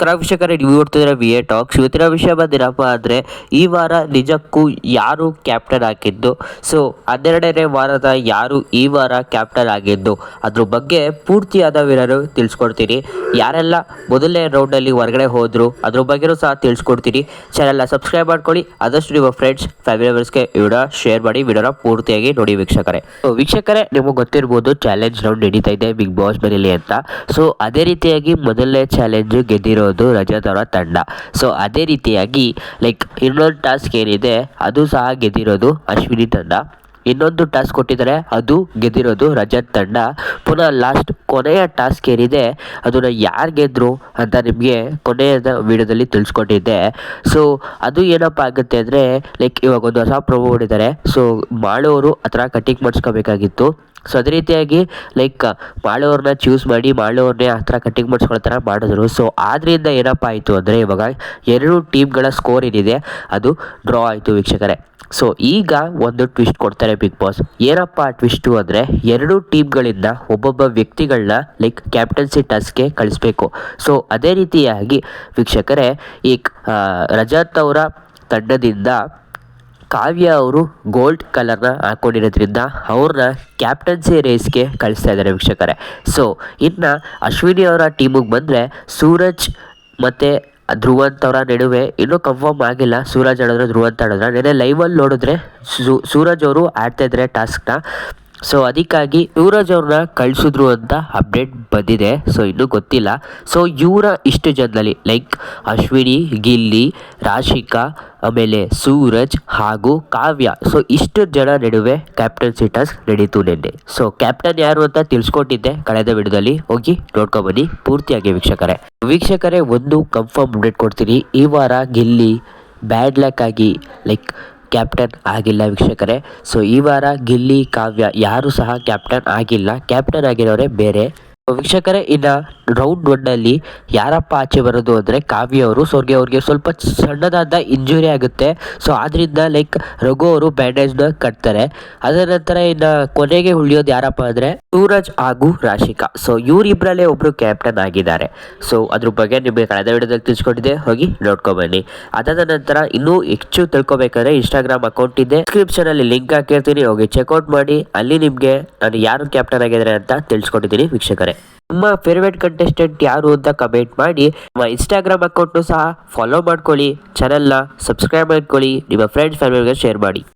ನಮಸ್ಕಾರ ವೀಕ್ಷಕರೇ ನೀವು ನೋಡ್ತಿದ್ರೆ ವಿ ಎ ಟಾಕ್ಸ್ ಇವತ್ತಿನ ವಿಷಯ ಬಂದಿರಪ್ಪ ಆದರೆ ಈ ವಾರ ನಿಜಕ್ಕೂ ಯಾರು ಕ್ಯಾಪ್ಟನ್ ಆಗಿದ್ದು? ಸೊ ಹನ್ನೆರಡನೇ ವಾರದ ಯಾರು ಈ ವಾರ ಕ್ಯಾಪ್ಟನ್ ಆಗಿದ್ದು? ಅದ್ರ ಬಗ್ಗೆ ಪೂರ್ತಿಯಾದ ವಿವರ ತಿಳಿಸ್ಕೊಡ್ತೀನಿ. ಯಾರೆಲ್ಲ ಮೊದಲನೇ ರೌಂಡಲ್ಲಿ ಹೊರಗಡೆ ಹೋದರು, ಅದ್ರ ಬಗ್ಗೆನೂ ಸಹ ತಿಳಿಸ್ಕೊಡ್ತೀನಿ. ಚಾನೆಲ್ನ ಸಬ್ಸ್ಕ್ರೈಬ್ ಮಾಡ್ಕೊಳ್ಳಿ. ಆದಷ್ಟು ನಿಮ್ಮ ಫ್ರೆಂಡ್ಸ್ ಫ್ಯಾಮಿಲಿ ಮೆಂಬರ್ಸ್ಗೆ ವಿಡಿಯೋ ಶೇರ್ ಮಾಡಿ, ವಿಡಿಯೋನ ಪೂರ್ತಿಯಾಗಿ ನೋಡಿ ವೀಕ್ಷಕರೇ. ಸೊ ವೀಕ್ಷಕರೇ, ನಿಮಗೆ ಗೊತ್ತಿರ್ಬೋದು ಚಾಲೆಂಜ್ ರೌಂಡ್ ನಡೀತಾ ಇದೆ ಬಿಗ್ ಬಾಸ್ ಮನೆಯಲ್ಲಿ ಅಂತ. ಸೊ ಅದೇ ರೀತಿಯಾಗಿ ಮೊದಲನೇ ಚಾಲೆಂಜ್ ಗೆದ್ದಿರೋದು ರಜತ್ ಅವರ ತಂಡ. ಸೊ ಅದೇ ರೀತಿಯಾಗಿ ಲೈಕ್ ಇನ್ನೊಂದು ಟಾಸ್ಕ್ ಏನಿದೆ, ಅದು ಸಹ ಗೆದ್ದಿರೋದು ಅಶ್ವಿನಿ ತಂಡ. ಇನ್ನೊಂದು ಟಾಸ್ಕ್ ಕೊಟ್ಟಿದ್ದಾರೆ. ಅದು ಗೆದ್ದಿರೋದು ರಜತ್ ತಂಡ. ಪುನಃ ಲಾಸ್ಟ್ ಕೊನೆಯ ಟಾಸ್ಕ್ ಏನಿದೆ, ಅದನ್ನು ಯಾರು ಗೆದ್ದರು ಅಂತ ನಿಮಗೆ ಕೊನೆಯ ವಿಡಿಯೋದಲ್ಲಿ ತಿಳಿಸ್ಕೊಟ್ಟಿದ್ದೆ. ಸೊ ಅದು ಏನಪ್ಪ ಆಗುತ್ತೆ ಅಂದರೆ ಲೈಕ್ ಇವಾಗ ಒಂದು ಹೊಸ ಪ್ರೊಮೋ ಹೊಡಿದ್ದಾರೆ ಸೊ ಮಾಡೋರು ಆ ಥರ ಕಟಿಂಗ್ ಮಾಡಿಸ್ಕೋಬೇಕಾಗಿತ್ತು. ಸೊ ಅದೇ ರೀತಿಯಾಗಿ ಲೈಕ್ ಮಾಡೋರನ್ನ ಚೂಸ್ ಮಾಡಿ ಮಾಡೋರನ್ನೇ ಆ ಥರ ಕಟಿಂಗ್ ಮಾಡಿಸ್ಕೊಳ್ಳೋ ಥರ ಮಾಡಿದ್ರು. ಸೊ ಆದ್ದರಿಂದ ಏನಪ್ಪ ಆಯಿತು ಅಂದರೆ, ಇವಾಗ ಎರಡು ಟೀಮ್ಗಳ ಸ್ಕೋರ್ ಏನಿದೆ, ಅದು ಡ್ರಾ ಆಯಿತು ವೀಕ್ಷಕರೇ. ಸೊ ಈಗ ಒಂದು ಟ್ವಿಸ್ಟ್ ಕೊಡ್ತಾರೆ ಬಿಗ್ ಬಾಸ್ ಏನಪ್ಪ ಟ್ವಿಸ್ಟು ಅಂದರೆ ಎರಡು ಟೀಮ್ಗಳಿಂದ ಒಬ್ಬೊಬ್ಬ ವ್ಯಕ್ತಿಗಳನ್ನ ಲೈಕ್ ಕ್ಯಾಪ್ಟನ್ಸಿ ಟಾಸ್ಕ್ಗೆ ಕಳಿಸ್ಬೇಕು. ಸೊ ಅದೇ ರೀತಿಯಾಗಿ ವೀಕ್ಷಕರೇ ಈ ರಜತ್ ಅವರ ತಂಡದಿಂದ ಕಾವ್ಯ ಅವರು ಗೋಲ್ಡ್ ಕಲರ್ನ ಹಾಕೊಂಡಿರೋದ್ರಿಂದ ಅವ್ರನ್ನ ಕ್ಯಾಪ್ಟನ್ಸಿ ರೇಸ್ಗೆ ಕಳಿಸ್ತಾ ಇದ್ದಾರೆ ವೀಕ್ಷಕರೇ. ಸೊ ಇನ್ನು ಅಶ್ವಿನಿ ಅವರ ಟೀಮಿಗೆ ಬಂದರೆ ಸೂರಜ್ ಮತ್ತು ಧ್ರುವಂತ್ ಅವರ ನಡುವೆ ಇನ್ನೂ ಕನ್ಫರ್ಮ್ ಆಗಿಲ್ಲ. ಸೂರಜ್ ಆಡಿದ್ರೆ ಧ್ರುವಂತ್ ಆಡಿದ್ರೆ ನೆನೆ ಲೈವಲ್ಲಿ ನೋಡಿದ್ರೆ ಸೂರಜ್ ಅವರು ಆಡ್ತಾಯಿದ್ರೆ ಟಾಸ್ಕ್ನ ಸೊ ಅದಕ್ಕಾಗಿ ಯುವರಾಜ್ ಅವ್ರನ್ನ ಕಳಿಸಿದ್ರು ಅಂತ ಅಪ್ಡೇಟ್ ಬಂದಿದೆ. ಸೊ ಇನ್ನೂ ಗೊತ್ತಿಲ್ಲ. ಸೊ ಇವರ ಇಷ್ಟು ಜನದಲ್ಲಿ ಲೈಕ್ ಅಶ್ವಿನಿ, ಗಿಲ್ಲಿ, ರಾಶಿಕಾ, ಆಮೇಲೆ ಸೂರಜ್ ಹಾಗೂ ಕಾವ್ಯ. ಸೊ ಇಷ್ಟು ಜನ ನಡುವೆ ಕ್ಯಾಪ್ಟನ್ ಸಿಟಸ್ ನಡೀತು ನಿನ್ನೆ. ಸೊ ಕ್ಯಾಪ್ಟನ್ ಯಾರು ಅಂತ ತಿಳಿಸ್ಕೊಟ್ಟಿದ್ದೆ ಕಳೆದ ವಿಡಿಯೋದಲ್ಲಿ. ಹೋಗಿ ನೋಡ್ಕೊಬನ್ನಿ ಪೂರ್ತಿಯಾಗಿ ವೀಕ್ಷಕರೇ. ವೀಕ್ಷಕರೇ, ಒಂದು ಕನ್ಫರ್ಮ್ ಅಪ್ಡೇಟ್ ಕೊಡ್ತೀನಿ. ಈ ವಾರ ಗಿಲ್ಲಿ ಬ್ಯಾಡ್ ಲಕ್ ಆಗಿ ಲೈಕ್ ಕ್ಯಾಪ್ಟನ್ ಆಗಿಲ್ಲ ವೀಕ್ಷಕರೇ. ಸೊ ಈ ವಾರ ಗಿಲ್ಲಿ ಕಾವ್ಯ ಯಾರು ಸಹ ಕ್ಯಾಪ್ಟನ್ ಆಗಿಲ್ಲ. ಕ್ಯಾಪ್ಟನ್ ಆಗಿರೋರೆ ಬೇರೆ. ವೀಕ್ಷಕರೇ ಇನ್ನು ರೌಂಡ್ ಒನ್ನಲ್ಲಿ ಯಾರಪ್ಪ ಆಚೆ ಬರೋದು ಅಂದರೆ ಕಾವ್ಯ ಅವರು. ಸೊ ಅವ್ರಿಗೆ ಅವ್ರಿಗೆ ಸ್ವಲ್ಪ ಸಣ್ಣದಾದ ಇಂಜುರಿ ಆಗುತ್ತೆ. ಸೊ ಆದ್ದರಿಂದ ಲೈಕ್ ರಘು ಅವರು ಬ್ಯಾಂಡೇಜ್ನ ಕಟ್ತಾರೆ. ಅದರ ನಂತರ ಇನ್ನು ಕೊನೆಗೆ ಉಳಿಯೋದು ಯಾರಪ್ಪ ಅಂದರೆ ಸೂರಜ್ ಹಾಗೂ ರಾಶಿಕಾ. ಸೊ ಇವರಿಬ್ಬರಲ್ಲೇ ಒಬ್ಬರು ಕ್ಯಾಪ್ಟನ್ ಆಗಿದ್ದಾರೆ. ಸೊ ಅದ್ರ ಬಗ್ಗೆ ನಿಮಗೆ ಕಳೆದ ವಿಡಿಯೋದಲ್ಲಿ ತಿಳ್ಸ್ಕೊಂಡಿದ್ದೆ. ಹೋಗಿ ನೋಡ್ಕೊಬನ್ನಿ. ಅದಾದ ನಂತರ ಇನ್ನೂ ಹೆಚ್ಚು ತಿಳ್ಕೊಬೇಕಾದ್ರೆ ಇನ್ಸ್ಟಾಗ್ರಾಮ್ ಅಕೌಂಟ್ ಇದೆ. ಡಿಸ್ಕ್ರಿಪ್ಷನ್ ಅಲ್ಲಿ ಲಿಂಕ್ ಹಾಕಿರ್ತೀನಿ. ಹೋಗಿ ಚೆಕ್ಔಟ್ ಮಾಡಿ. ಅಲ್ಲಿ ನಿಮಗೆ ನಾನು ಯಾರು ಕ್ಯಾಪ್ಟನ್ ಆಗಿದ್ದಾರೆ ಅಂತ ತಿಳಿಸ್ಕೊಟ್ಟಿದ್ದೀನಿ ವೀಕ್ಷಕರೇ. ನಿಮ್ಮ ಫೇವ್ರೇಟ್ ಕಂಟೆಸ್ಟೆಂಟ್ ಯಾರು ಅಂತ ಕಮೆಂಟ್ ಮಾಡಿ, ನಮ್ಮ ಇನ್ಸ್ಟಾಗ್ರಾಮ್ ಅಕೌಂಟ್ನು ಸಹ ಫಾಲೋ ಮಾಡ್ಕೊಳ್ಳಿ ಚಾನಲ್ನ ಸಬ್ಸ್ಕ್ರೈಬ್ ಮಾಡ್ಕೊಳ್ಳಿ, ನಿಮ್ಮ ಫ್ರೆಂಡ್ಸ್ ಫ್ಯಾಮಿಲಿಗೆ ಶೇರ್ ಮಾಡಿ.